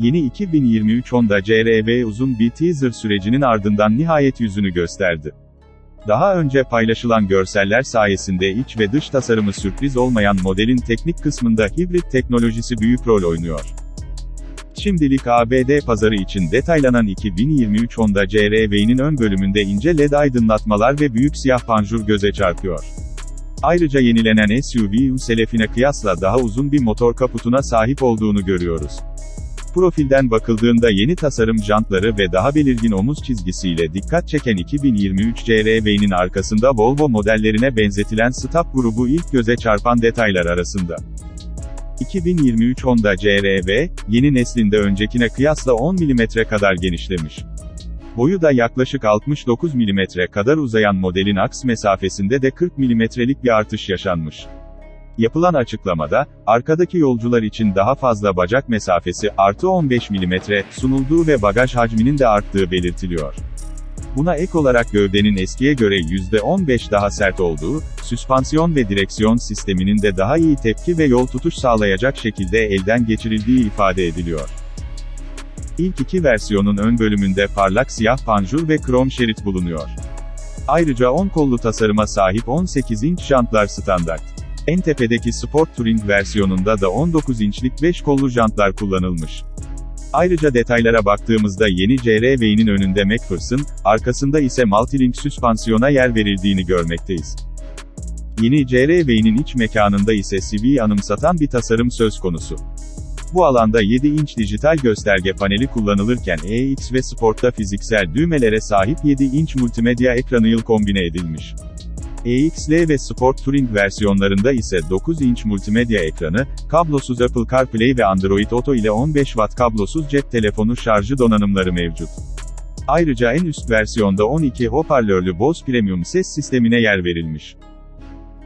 Yeni 2023 Honda CR-V uzun bir teaser sürecinin ardından nihayet yüzünü gösterdi. Daha önce paylaşılan görseller sayesinde iç ve dış tasarımı sürpriz olmayan modelin teknik kısmında hibrit teknolojisi büyük rol oynuyor. Şimdilik ABD pazarı için detaylanan 2023 Honda CR-V'nin ön bölümünde ince led aydınlatmalar ve büyük siyah panjur göze çarpıyor. Ayrıca yenilenen SUV Selefine kıyasla daha uzun bir motor kaputuna sahip olduğunu görüyoruz. Profilden bakıldığında yeni tasarım jantları ve daha belirgin omuz çizgisiyle dikkat çeken 2023 CR-V'nin arkasında Volvo modellerine benzetilen stop grubu ilk göze çarpan detaylar arasında. 2023 Honda CR-V, yeni neslinde öncekine kıyasla 10 mm kadar genişlemiş. Boyu da yaklaşık 69 mm kadar uzayan modelin aks mesafesinde de 40 mm'lik bir artış yaşanmış. Yapılan açıklamada, arkadaki yolcular için daha fazla bacak mesafesi, artı 15 mm, sunulduğu ve bagaj hacminin de arttığı belirtiliyor. Buna ek olarak gövdenin eskiye göre %15 daha sert olduğu, süspansiyon ve direksiyon sisteminin de daha iyi tepki ve yol tutuş sağlayacak şekilde elden geçirildiği ifade ediliyor. İlk iki versiyonun ön bölümünde parlak siyah panjur ve krom şerit bulunuyor. Ayrıca 10 kollu tasarıma sahip 18 inç jantlar standart. En tepedeki Sport Touring versiyonunda da 19 inçlik 5 kollu jantlar kullanılmış. Ayrıca detaylara baktığımızda yeni CR-V'nin önünde McPherson, arkasında ise Multilink süspansiyona yer verildiğini görmekteyiz. Yeni CR-V'nin iç mekanında ise CV'yi anımsatan bir tasarım söz konusu. Bu alanda 7 inç dijital gösterge paneli kullanılırken EX ve Sport'ta fiziksel düğmelere sahip 7 inç multimedya ekranı yıl kombine edilmiş. EXL ve Sport Touring versiyonlarında ise 9 inç multimedya ekranı, kablosuz Apple CarPlay ve Android Auto ile 15 Watt kablosuz cep telefonu şarjı donanımları mevcut. Ayrıca en üst versiyonda 12 hoparlörlü Bose Premium ses sistemine yer verilmiş.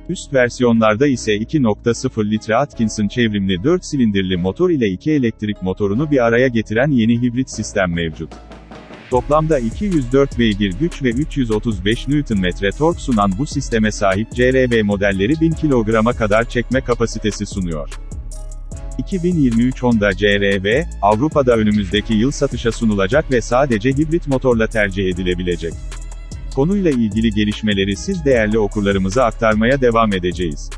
Üst versiyonlarda ise 2.0 litre Atkinson çevrimli 4 silindirli motor ile 2 elektrik motorunu bir araya getiren yeni hibrit sistem mevcut. Toplamda 204 beygir güç ve 335 Nm tork sunan bu sisteme sahip CR-V modelleri 1000 kilograma kadar çekme kapasitesi sunuyor. 2023 Honda CR-V, Avrupa'da önümüzdeki yıl satışa sunulacak ve sadece hibrit motorla tercih edilebilecek. Konuyla ilgili gelişmeleri siz değerli okurlarımıza aktarmaya devam edeceğiz.